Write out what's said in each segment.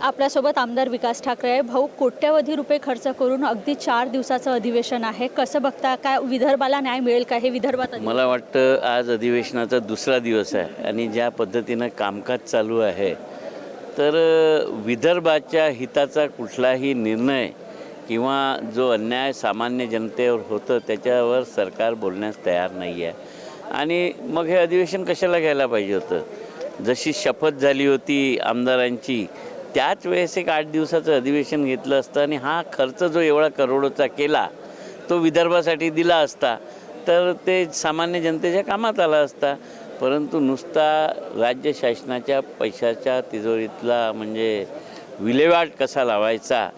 आपल्यासोबत आमदार विकास ठाकरे आहे. भाऊ कोट्यवधी रुपये खर्च करून अगदी चार दिवसाचं अधिवेशन आहे. कसं बघता काय विदर्भाला न्याय मिळेल का? हे विदर्भात मला वाटतं आज अधिवेशनाचा दुसरा दिवस आहे आणि ज्या पद्धतीनं कामकाज चालू आहे तर विदर्भाच्या हिताचा कुठलाही निर्णय किंवा जो अन्याय सामान्य जनतेवर होतं त्याच्यावर सरकार बोलण्यास तयार नाही आहे. आणि मग हे अधिवेशन कशाला घ्यायला पाहिजे होतं? जशी शपथ झाली होती आमदारांची त्याच वेळेस एक आठ दिवसाचं अधिवेशन घेतलं असतं आणि हा खर्च जो एवढा करोडोचा केला तो विदर्भासाठी दिला असता तर ते सामान्य जनतेच्या कामात आला असता. परंतु नुसता राज्य शासनाच्या पैशाच्या तिजोरीतला म्हणजे विल्हेवाट कसा लावायचा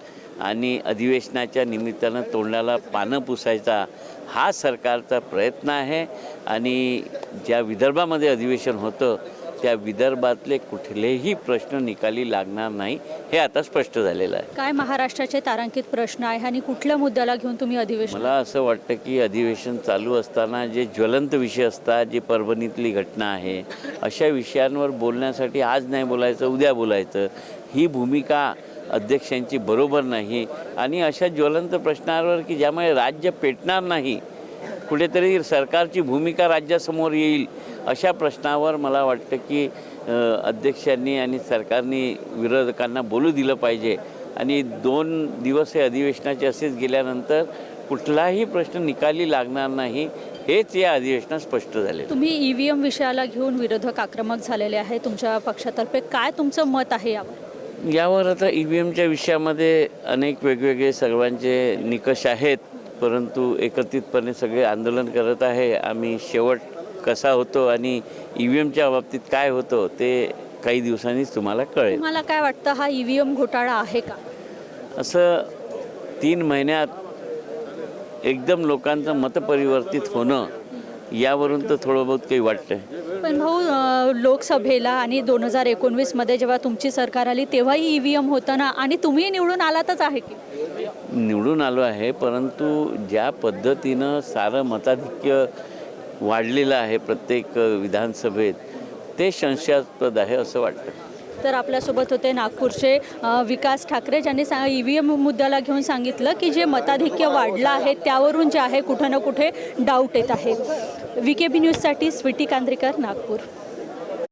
आणि अधिवेशनाच्या निमित्तानं तोंडाला पानं पुसायचा हा सरकारचा प्रयत्न आहे. आणि ज्या विदर्भामध्ये अधिवेशन होतं त्या विदर्भातले कुठलेही प्रश्न निकाली लागणार नाही हे आता स्पष्ट झालेलं आहे. काय महाराष्ट्राचे तारांकित प्रश्न आहे आणि कुठल्या मुद्द्याला घेऊन तुम्ही अधिवेशन? मला असं वाटतं की अधिवेशन चालू असताना जे ज्वलंत विषय असतात जी परभणीतली घटना आहे अशा विषयांवर बोलण्यासाठी आज नाही बोलायचं उद्या बोलायचं ही भूमिका अध्यक्षांची बरोबर नाही. आणि अशा ज्वलंत प्रश्नांवर की ज्यामुळे राज्य पेटणार नाही कुठेतरी सरकारची भूमिका राज्यासमोर येईल अशा प्रश्नावर मला वाटतं की अध्यक्षांनी आणि सरकारने विरोधकांना बोलू दिलं पाहिजे. आणि दोन दिवस हे अधिवेशनाचे असेच गेल्यानंतर कुठलाही प्रश्न निकाली लागणार नाही हेच या अधिवेशनात स्पष्ट झाले तुम्ही ई व्ही एम विषयाला घेऊन विरोधक आक्रमक झालेले आहे तुमच्या पक्षातर्फे काय तुमचं मत आहे यावर? यावर आता ई व्ही एमच्या विषयामध्ये अनेक वेगवेगळे सर्वांचे निकष आहेत परंतु एकत्रितपणे सगळे आंदोलन करत आहे. आम्ही शेवट कसा होतो आणि ई व्ही एमच्या बाबतीत काय होतं ते काही दिवसांनीच तुम्हाला कळेल. तुम्हाला काय वाटतं हा ई व्ही एम घोटाळा आहे का? असं तीन महिन्यात एकदम लोकांचं मत परिवर्तित होणं यावरून तर थोडं बहुत काही वाटतंय. पण भाऊ अ, लोकसभेला आणि दोन हजार एकोणवीसमध्ये जेव्हा तुमची सरकार आली तेव्हाही ई व्ही एम होतं ना? आणि तुम्ही निवडून आलातच आहे की? निवडून आलो आहे परंतु ज्या पद्धतीनं सारं मताधिक्य वाढलेलं आहे प्रत्येक विधानसभेत ते संशयास्पद आहे असं वाटतं. तर आपल्यासोबत होते नागपूरचे विकास ठाकरे ज्यांनी सा ई व्ही एम मुद्द्याला घेऊन सांगितलं की जे मताधिक्य वाढलं आहे त्यावरून जे आहे कुठं ना कुठे डाऊट येत आहे. व्ही के बी न्यूजसाठी स्वीटी कांद्रेकर नागपूर.